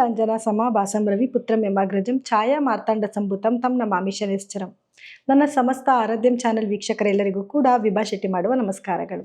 ನೀಲಾಂಜನ ಸಮಾಭಾಸಂ ರವಿ ಪುತ್ರಂ ಯಮಾಗ್ರಜಂ ಛಾಯಾ ಮಾರ್ತಾಂಡ ಸಂಭುತಂ ತಂ ನಮಾಮಿ ಶನೇಶ್ಚರಂ ನನ್ನ ಸಮಸ್ತ ಆರಾಧ್ಯಂ ಚಾನೆಲ್ ವೀಕ್ಷಕರೆಲ್ಲರಿಗೂ ಕೂಡ ವಿಭಾ ಶೆಟ್ಟಿ ಮಾಡುವ ನಮಸ್ಕಾರಗಳು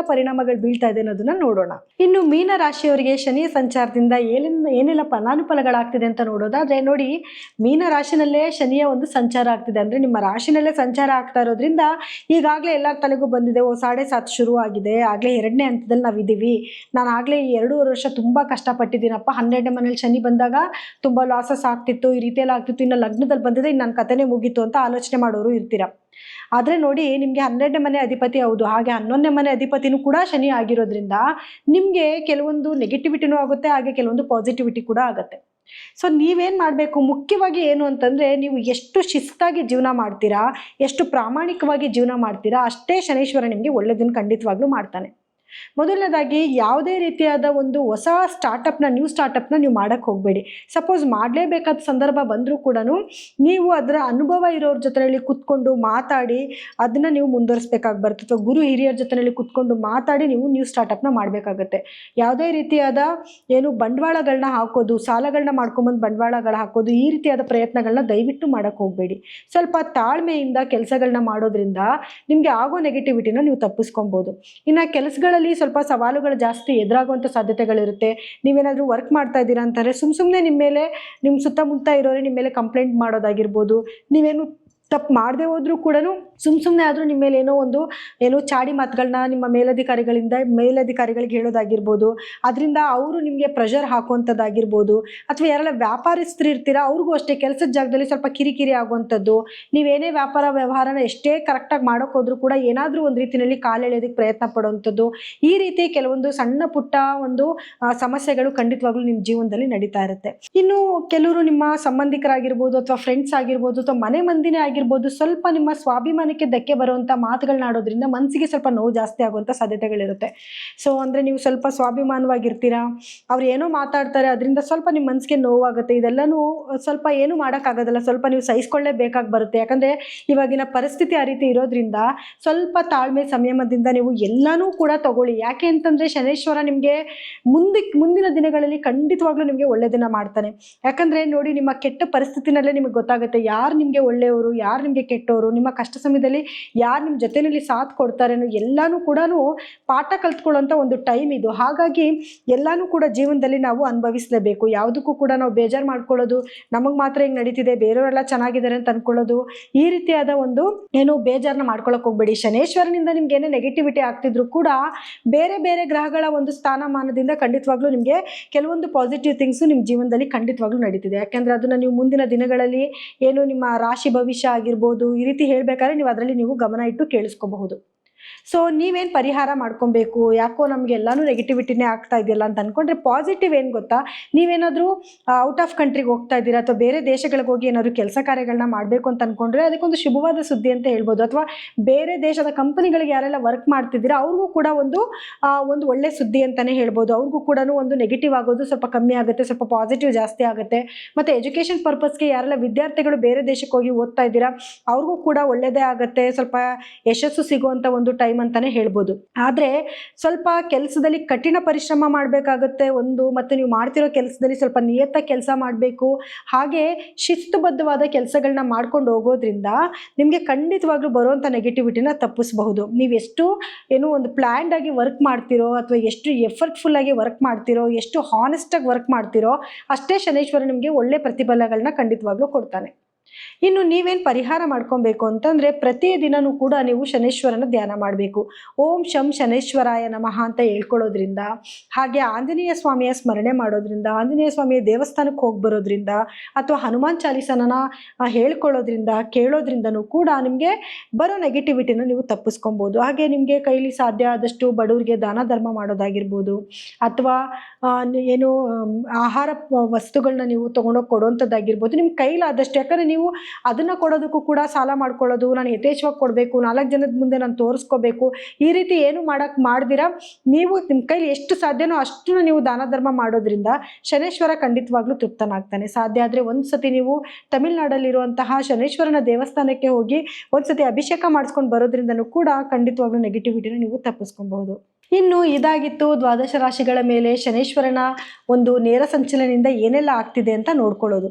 ಪರಿಣಾಮಗಳು ಬೀಳ್ತಾ ಇದೆ ಅನ್ನೋದನ್ನ ನೋಡೋಣ. ಇನ್ನು ಮೀನ ರಾಶಿಯವರಿಗೆ ಶನಿ ಸಂಚಾರದಿಂದ ಏನೆಲ್ಲ ಏನೆಲ್ಲ ಫಲಾನುಫಲಗಳಾಗ್ತಿದೆ ಅಂತ ನೋಡೋದಾದ್ರೆ ನೋಡಿ, ಮೀನ ರಾಶಿನಲ್ಲೇ ಶನಿಯ ಒಂದು ಸಂಚಾರ ಆಗ್ತಿದೆ. ಅಂದ್ರೆ ನಿಮ್ಮ ರಾಶಿನಲ್ಲೇ ಸಂಚಾರ ಆಗ್ತಾ ಇರೋದ್ರಿಂದ ಈಗಾಗಲೇ ಎಲ್ಲರ ತಲೆಗೂ ಬಂದಿದೆ. ಓ, ಸಾಡೆ ಸಾತ್ ಶುರು ಆಗಿದೆ. ಆಗಲೇ ಎರಡನೇ ಹಂತದಲ್ಲಿ ನಾವಿದ್ದೀವಿ. ನಾನು ಆಗಲೇ ಎರಡೂವರೆ ವರ್ಷ ತುಂಬ ಕಷ್ಟಪಟ್ಟಿದ್ದೀನಪ್ಪ. ಹನ್ನೆರಡನೇ ಮನೇಲಿ ಶನಿ ಬಂದಾಗ ತುಂಬ ಲಾಸಸ್ ಆಗ್ತಿತ್ತು, ಈ ರೀತಿಯಲ್ಲಿ ಆಗ್ತಿತ್ತು. ಇನ್ನು ಲಗ್ನದಲ್ಲಿ ಬಂದಿದೆ ಇನ್ನು ನನ್ನ ಕಥೆನೇ ಮುಗೀತು ಅಂತ ಆಲೋಚನೆ ಮಾಡೋರು ಇರ್ತೀರ. ಆದರೆ ನೋಡಿ ನಿಮಗೆ ಹನ್ನೆರಡನೇ ಮನೆ ಅಧಿಪತಿ ಹೌದು. ಹಾಗೆ ಹನ್ನೊಂದನೇ ಮನೆ ಅಧಿಪತಿನೂ ಕೂಡ ಶನಿ ಆಗಿರೋದ್ರಿಂದ ನಿಮಗೆ ಕೆಲವೊಂದು ನೆಗೆಟಿವಿಟಿನೂ ಆಗುತ್ತೆ, ಹಾಗೆ ಕೆಲವೊಂದು ಪಾಸಿಟಿವಿಟಿ ಕೂಡ ಆಗುತ್ತೆ. ಸೊ ನೀವೇನು ಮಾಡಬೇಕು? ಮುಖ್ಯವಾಗಿ ಏನು ಅಂತಂದರೆ ನೀವು ಎಷ್ಟು ಶಿಸ್ತಾಗಿ ಜೀವನ ಮಾಡ್ತೀರಾ, ಎಷ್ಟು ಪ್ರಾಮಾಣಿಕವಾಗಿ ಜೀವನ ಮಾಡ್ತೀರಾ, ಅಷ್ಟೇ ಶನೈಶ್ವರ ನಿಮಗೆ ಒಳ್ಳೆಯದನ್ನು ಖಂಡಿತವಾಗ್ಲೂ ಮಾಡ್ತಾನೆ. ಮೊದಲನೇದಾಗಿ ಯಾವುದೇ ರೀತಿಯಾದ ಒಂದು ಹೊಸ ಸ್ಟಾರ್ಟಪ್ನ ನ್ಯೂ ಸ್ಟಾರ್ಟಪ್ನ ನೀವು ಮಾಡೋಕ್ಕೆ ಹೋಗಬೇಡಿ. ಸಪೋಸ್ ಮಾಡಲೇಬೇಕಾದ ಸಂದರ್ಭ ಬಂದರೂ ಕೂಡ ನೀವು ಅದರ ಅನುಭವ ಇರೋರ ಜೊತೆಯಲ್ಲಿ ಕುತ್ಕೊಂಡು ಮಾತಾಡಿ ಅದನ್ನು ನೀವು ಮುಂದುವರಿಸಬೇಕಾಗಿ ಬರುತ್ತೆ. ಅಥವಾ ಗುರು ಹಿರಿಯರ ಜೊತೆಯಲ್ಲಿ ಕುತ್ಕೊಂಡು ಮಾತಾಡಿ ನೀವು ನ್ಯೂ ಸ್ಟಾರ್ಟಪ್ನ ಮಾಡಬೇಕಾಗತ್ತೆ. ಯಾವುದೇ ರೀತಿಯಾದ ಏನು ಬಂಡವಾಳಗಳನ್ನ ಹಾಕೋದು ಸಾಲಗಳನ್ನ ಮಾಡ್ಕೊಂಬಂದು ಬಂಡವಾಳಗಳು ಹಾಕೋದು, ಈ ರೀತಿಯಾದ ಪ್ರಯತ್ನಗಳನ್ನ ದಯವಿಟ್ಟು ಮಾಡೋಕ್ಕೆ ಹೋಗಬೇಡಿ. ಸ್ವಲ್ಪ ತಾಳ್ಮೆಯಿಂದ ಕೆಲಸಗಳನ್ನ ಮಾಡೋದ್ರಿಂದ ನಿಮಗೆ ಆಗೋ ನೆಗೆಟಿವಿಟಿನ ನೀವು ತಪ್ಪಿಸ್ಕೊಬೋದು ಇನ್ನು ಕೆಲಸಗಳಲ್ಲಿ ಸ್ವಲ್ಪ ಸವಾಲುಗಳು ಜಾಸ್ತಿ ಎದುರಾಗುವಂಥ ಸಾಧ್ಯತೆಗಳಿರುತ್ತೆ. ನೀವೇನಾದರೂ ವರ್ಕ್ ಮಾಡ್ತಾ ಇದ್ದೀರಾ ಅಂತಾರೆ ಸುಮ್ಮ ಸುಮ್ಮನೆ ನಿಮ್ಮ ಮೇಲೆ ನಿಮ್ಮ ಸುತ್ತಮುತ್ತ ಇರೋರೆ ನಿಮ್ಮ ಮೇಲೆ ಕಂಪ್ಲೇಂಟ್ ಮಾಡೋದಾಗಿರ್ಬೋದು. ನೀವೇನು ತಪ್ಪು ಮಾಡದೆ ಹೋದ್ರೂ ಕೂಡ ಸುಮ್ ಸುಮ್ಮನೆ ಆದರೂ ನಿಮ್ಮ ಮೇಲೆ ಏನೋ ಒಂದು ಏನೋ ಚಾಡಿ ಮಾತುಗಳನ್ನ ನಿಮ್ಮ ಮೇಲಧಿಕಾರಿಗಳಿಂದ ಮೇಲಧಿಕಾರಿಗಳಿಗೆ ಹೇಳೋದಾಗಿರ್ಬೋದು, ಅದರಿಂದ ಅವರು ನಿಮಗೆ ಪ್ರೆಷರ್ ಹಾಕುವಂಥದ್ದಾಗಿರ್ಬೋದು, ಅಥವಾ ಯಾರೆಲ್ಲ ವ್ಯಾಪಾರಸ್ಥರು ಇರ್ತೀರಾ, ಅವ್ರಿಗೂ ಅಷ್ಟೇ ಕೆಲಸದ ಜಾಗದಲ್ಲಿ ಸ್ವಲ್ಪ ಕಿರಿಕಿರಿ ಆಗುವಂಥದ್ದು ನೀವೇನೇ ವ್ಯಾಪಾರ ವ್ಯವಹಾರನ ಎಷ್ಟೇ ಕರೆಕ್ಟಾಗಿ ಮಾಡೋಕೆ ಹೋದರೂ ಕೂಡ ಏನಾದರೂ ಒಂದು ರೀತಿಯಲ್ಲಿ ಕಾಲೆಳೆಯೋದಕ್ಕೆ ಪ್ರಯತ್ನ ಪಡುವಂಥದ್ದು ಈ ರೀತಿ ಕೆಲವೊಂದು ಸಣ್ಣ ಪುಟ್ಟ ಒಂದು ಸಮಸ್ಯೆಗಳು ಖಂಡಿತವಾಗ್ಲೂ ನಿಮ್ಮ ಜೀವನದಲ್ಲಿ ನಡೀತಾ ಇರುತ್ತೆ. ಇನ್ನು ಕೆಲವರು ನಿಮ್ಮ ಸಂಬಂಧಿಕರಾಗಿರ್ಬೋದು ಅಥವಾ ಫ್ರೆಂಡ್ಸ್ ಆಗಿರ್ಬೋದು ಅಥವಾ ಮನೆ ಮಂದಿನೇ ಆಗಿರ್ಬೋದು ಸ್ವಲ್ಪ ನಿಮ್ಮ ಸ್ವಾಭಿಮಾನಕ್ಕೆ ಧಕ್ಕೆ ಬರುವಂಥ ಮಾತುಗಳನ್ನ ಆಡೋದ್ರಿಂದ ಮನಸ್ಸಿಗೆ ಸ್ವಲ್ಪ ನೋವು ಜಾಸ್ತಿ ಆಗುವಂಥ ಸಾಧ್ಯತೆಗಳಿರುತ್ತೆ. ಸೊ ಅಂದರೆ ನೀವು ಸ್ವಲ್ಪ ಸ್ವಾಭಿಮಾನವಾಗಿರ್ತೀರಾ? ಅವ್ರು ಏನೋ ಮಾತಾಡ್ತಾರೆ, ಅದರಿಂದ ಸ್ವಲ್ಪ ನಿಮ್ಮ ಮನಸ್ಸಿಗೆ ನೋವಾಗುತ್ತೆ. ಇದೆಲ್ಲನೂ ಸ್ವಲ್ಪ ಏನು ಮಾಡೋಕ್ಕಾಗೋದಿಲ್ಲ. ಸ್ವಲ್ಪ ನೀವು ಸಹಿಸ್ಕೊಳ್ಳೇಬೇಕಾಗಿ ಬರುತ್ತೆ. ಯಾಕಂದರೆ ಇವಾಗಿನ ಪರಿಸ್ಥಿತಿ ಆ ರೀತಿ ಇರೋದ್ರಿಂದ ಸ್ವಲ್ಪ ತಾಳ್ಮೆ, ಸಂಯಮದಿಂದ ನೀವು ಎಲ್ಲನೂ ಕೂಡ ತಗೊಳ್ಳಿ. ಯಾಕೆ ಅಂತಂದರೆ ಶನೇಶ್ವರ ನಿಮಗೆ ಮುಂದಕ್ಕೆ ಮುಂದಿನ ದಿನಗಳಲ್ಲಿ ಖಂಡಿತವಾಗ್ಲೂ ನಿಮಗೆ ಒಳ್ಳೆಯದನ್ನು ಮಾಡ್ತಾನೆ. ಯಾಕಂದರೆ ನೋಡಿ ನಿಮ್ಮ ಕೆಟ್ಟ ಪರಿಸ್ಥಿತಿನಲ್ಲೇ ನಿಮಗೆ ಗೊತ್ತಾಗುತ್ತೆ ಯಾರು ನಿಮಗೆ ಒಳ್ಳೆಯವರು, ಯಾರು ನಿಮಗೆ ಕೆಟ್ಟವರು ನಿಮ್ಮ ಕಷ್ಟ ಸಮಯದಲ್ಲಿ ಯಾರು ನಿಮ್ಮ ಜೊತೆಯಲ್ಲಿ ಸಾಥ್ ಕೊಡ್ತಾರೆ ಎಲ್ಲನೂ ಕೂಡ ಪಾಠ ಕಲ್ತ್ಕೊಳ್ಳೋಂಥ ಒಂದು ಟೈಮ್ ಇದು. ಹಾಗಾಗಿ ಎಲ್ಲನೂ ಕೂಡ ಜೀವನದಲ್ಲಿ ನಾವು ಅನುಭವಿಸಲೇಬೇಕು. ಯಾವುದಕ್ಕೂ ಕೂಡ ನಾವು ಬೇಜಾರು ಮಾಡ್ಕೊಳ್ಳೋದು, ನಮಗೆ ಮಾತ್ರ ಹಿಂಗೆ ನಡೀತಿದೆ, ಬೇರೆಯವರೆಲ್ಲ ಚೆನ್ನಾಗಿದ್ದಾರೆ ಅಂತ ಅನ್ಕೊಳ್ಳೋದು, ಈ ರೀತಿಯಾದ ಒಂದು ಏನು ಬೇಜಾರನ್ನ ಮಾಡ್ಕೊಳಕ್ಕೆ ಹೋಗ್ಬೇಡಿ. ಶನೇಶ್ವರನಿಂದ ನಿಮ್ಗೆ ಏನೇ ನೆಗೆಟಿವಿಟಿ ಆಗ್ತಿದ್ರು ಕೂಡ ಬೇರೆ ಬೇರೆ ಗ್ರಹಗಳ ಒಂದು ಸ್ಥಾನಮಾನದಿಂದ ಖಂಡಿತವಾಗ್ಲೂ ನಿಮಗೆ ಕೆಲವೊಂದು ಪಾಸಿಟಿವ್ ಥಿಂಗ್ಸು ನಿಮ್ಮ ಜೀವನದಲ್ಲಿ ಖಂಡಿತವಾಗ್ಲೂ ನಡೀತಿದೆ. ಯಾಕೆಂದರೆ ಅದನ್ನು ನೀವು ಮುಂದಿನ ದಿನಗಳಲ್ಲಿ ಏನು ನಿಮ್ಮ ರಾಶಿ ಭವಿಷ್ಯ ಆಗಿರ್ಬೋದು ಈ ರೀತಿ ಹೇಳಬೇಕಾದ್ರೆ ನೀವು ಅದರಲ್ಲಿ ನೀವು ಗಮನ ಇಟ್ಟು ಕೇಳಿಸ್ಕೋಬಹುದು. ಸೊ ನೀವೇನು ಪರಿಹಾರ ಮಾಡ್ಕೊಬೇಕು? ಯಾಕೋ ನಮಗೆ ಎಲ್ಲಾನು ನೆಗೆಟಿವಿಟಿನೇ ಆಗ್ತಾ ಇದೆಯಲ್ಲ ಅಂತ ಅಂದ್ಕೊಂಡ್ರೆ ಪಾಸಿಟಿವ್ ಏನು ಗೊತ್ತಾ? ನೀವೇನಾದರೂ ಔಟ್ ಆಫ್ ಕಂಟ್ರಿಗೆ ಹೋಗ್ತಾ ಇದ್ದೀರಾ ಅಥವಾ ಬೇರೆ ದೇಶಗಳಿಗೆ ಹೋಗಿ ಏನಾದರೂ ಕೆಲಸ ಕಾರ್ಯಗಳನ್ನ ಮಾಡಬೇಕು ಅಂತ ಅಂದ್ಕೊಂಡ್ರೆ ಅದಕ್ಕೊಂದು ಶುಭವಾದ ಸುದ್ದಿ ಅಂತ ಹೇಳ್ಬೋದು. ಅಥವಾ ಬೇರೆ ದೇಶದ ಕಂಪನಿಗಳಿಗೆ ಯಾರೆಲ್ಲ ವರ್ಕ್ ಮಾಡ್ತಿದ್ದೀರಾ, ಅವ್ರಿಗೂ ಕೂಡ ಒಂದು ಒಂದು ಒಳ್ಳೆ ಸುದ್ದಿ ಅಂತಲೇ ಹೇಳ್ಬೋದು. ಅವ್ರಿಗೂ ಕೂಡ ಒಂದು ನೆಗೆಟಿವ್ ಆಗೋದು ಸ್ವಲ್ಪ ಕಮ್ಮಿ ಆಗುತ್ತೆ, ಸ್ವಲ್ಪ ಪಾಸಿಟಿವ್ ಜಾಸ್ತಿ ಆಗುತ್ತೆ. ಮತ್ತು ಎಜುಕೇಷನ್ ಪರ್ಪಸ್ಗೆ ಯಾರೆಲ್ಲ ವಿದ್ಯಾರ್ಥಿಗಳು ಬೇರೆ ದೇಶಕ್ಕೆ ಹೋಗಿ ಓದ್ತಾ ಇದ್ದೀರಾ, ಅವ್ರಿಗೂ ಕೂಡ ಒಳ್ಳೆಯದೇ ಆಗುತ್ತೆ. ಸ್ವಲ್ಪ ಯಶಸ್ಸು ಸಿಗುವಂಥ ಒಂದು ಟೈಮ್ ಅಂತಾನೆ ಹೇಳ್ಬೋದು. ಆದರೆ ಸ್ವಲ್ಪ ಕೆಲಸದಲ್ಲಿ ಕಠಿಣ ಪರಿಶ್ರಮ ಮಾಡಬೇಕಾಗುತ್ತೆ ಒಂದು, ಮತ್ತು ನೀವು ಮಾಡ್ತಿರೋ ಕೆಲಸದಲ್ಲಿ ಸ್ವಲ್ಪ ನಿಯತ್ತ ಕೆಲಸ ಮಾಡಬೇಕು. ಹಾಗೆ ಶಿಸ್ತುಬದ್ಧವಾದ ಕೆಲಸಗಳನ್ನ ಮಾಡ್ಕೊಂಡು ಹೋಗೋದ್ರಿಂದ ನಿಮಗೆ ಖಂಡಿತವಾಗ್ಲೂ ಬರುವಂಥ ನೆಗೆಟಿವಿಟಿನ ತಪ್ಪಿಸಬಹುದು. ನೀವು ಎಷ್ಟು ಏನು ಒಂದು ಪ್ಲ್ಯಾಂಡ್ ಆಗಿ ವರ್ಕ್ ಮಾಡ್ತಿರೋ ಅಥವಾ ಎಷ್ಟು ಎಫರ್ಟ್ಫುಲ್ ಆಗಿ ವರ್ಕ್ ಮಾಡ್ತಿರೋ, ಎಷ್ಟು ಹಾನೆಸ್ಟಾಗಿ ವರ್ಕ್ ಮಾಡ್ತಿರೋ, ಅಷ್ಟೇ ಶನೇಶ್ವರ ನಿಮಗೆ ಒಳ್ಳೆ ಪ್ರತಿಫಲಗಳನ್ನ ಖಂಡಿತವಾಗ್ಲೂ ಕೊಡ್ತಾನೆ. ಇನ್ನು ನೀವೇನು ಪರಿಹಾರ ಮಾಡ್ಕೊಬೇಕು ಅಂತಂದರೆ ಪ್ರತಿದಿನನೂ ಕೂಡ ನೀವು ಶನೇಶ್ವರನ ಧ್ಯಾನ ಮಾಡಬೇಕು. ಓಂ ಶಂ ಶನೇಶ್ವರಾಯ ನಮಃ ಅಂತ ಹೇಳ್ಕೊಳ್ಳೋದ್ರಿಂದ, ಹಾಗೆ ಆಂಜನೇಯ ಸ್ವಾಮಿಯ ಸ್ಮರಣೆ ಮಾಡೋದ್ರಿಂದ, ಆಂಜನೇಯ ಸ್ವಾಮಿಯ ದೇವಸ್ಥಾನಕ್ಕೆ ಹೋಗಿ ಬರೋದ್ರಿಂದ, ಅಥವಾ ಹನುಮಾನ್ ಚಾಲೀಸನ ಹೇಳ್ಕೊಳ್ಳೋದ್ರಿಂದ, ಕೇಳೋದ್ರಿಂದನೂ ಕೂಡ ನಿಮಗೆ ಬರೋ ನೆಗೆಟಿವಿಟಿನ ನೀವು ತಪ್ಪಿಸ್ಕೊಬೋದು. ಹಾಗೆ ನಿಮಗೆ ಕೈಲಿ ಸಾಧ್ಯ ಆದಷ್ಟು ಬಡವರಿಗೆ ದಾನ ಧರ್ಮ ಮಾಡೋದಾಗಿರ್ಬೋದು, ಅಥವಾ ಏನು, ಆಹಾರ ವಸ್ತುಗಳನ್ನ ನೀವು ತೊಗೊಂಡೋಗಿ ಕೊಡುವಂಥದ್ದಾಗಿರ್ಬೋದು ನಿಮ್ಮ ಕೈಲಾದಷ್ಟು. ಯಾಕಂದರೆ ನೀವು ಅದನ್ನು ಕೊಡೋದಕ್ಕೂ ಕೂಡ ಸಾಲ ಮಾಡ್ಕೊಳ್ಳೋದು, ನಾನು ಯಥೇಚ್ಛವಾಗಿ ಕೊಡಬೇಕು, ನಾಲ್ಕು ಜನದ ಮುಂದೆ ನಾನು ತೋರಿಸ್ಕೋಬೇಕು, ಈ ರೀತಿ ಏನು ಮಾಡೋಕ್ಕೆ ಮಾಡ್ದಿರಾ? ನೀವು ನಿಮ್ಮ ಕೈಲಿ ಎಷ್ಟು ಸಾಧ್ಯನೋ ಅಷ್ಟು ನೀವು ದಾನ ಧರ್ಮ ಮಾಡೋದ್ರಿಂದ ಶನೇಶ್ವರ ಖಂಡಿತವಾಗ್ಲೂ ತೃಪ್ತನಾಗ್ತಾನೆ. ಸಾಧ್ಯ ಆದರೆ ಒಂದು ಸತಿ ನೀವು ತಮಿಳ್ನಾಡಲ್ಲಿರುವಂತಹ ಶನೇಶ್ವರನ ದೇವಸ್ಥಾನಕ್ಕೆ ಹೋಗಿ ಒಂದು ಸತಿ ಅಭಿಷೇಕ ಮಾಡಿಸ್ಕೊಂಡು ಬರೋದ್ರಿಂದನೂ ಕೂಡ ಖಂಡಿತವಾಗ್ಲೂ ನೆಗೆಟಿವಿಟಿನ ನೀವು ತಪ್ಪಿಸ್ಕೊಬಹುದು. ಇನ್ನು ಇದಾಗಿತ್ತು ದ್ವಾದಶ ರಾಶಿಗಳ ಮೇಲೆ ಶನೇಶ್ವರನ ಒಂದು ನೇರ ಸಂಚಲನದಿಂದ ಏನೆಲ್ಲ ಆಗ್ತಿದೆ ಅಂತ ನೋಡ್ಕೊಳ್ಳೋದು.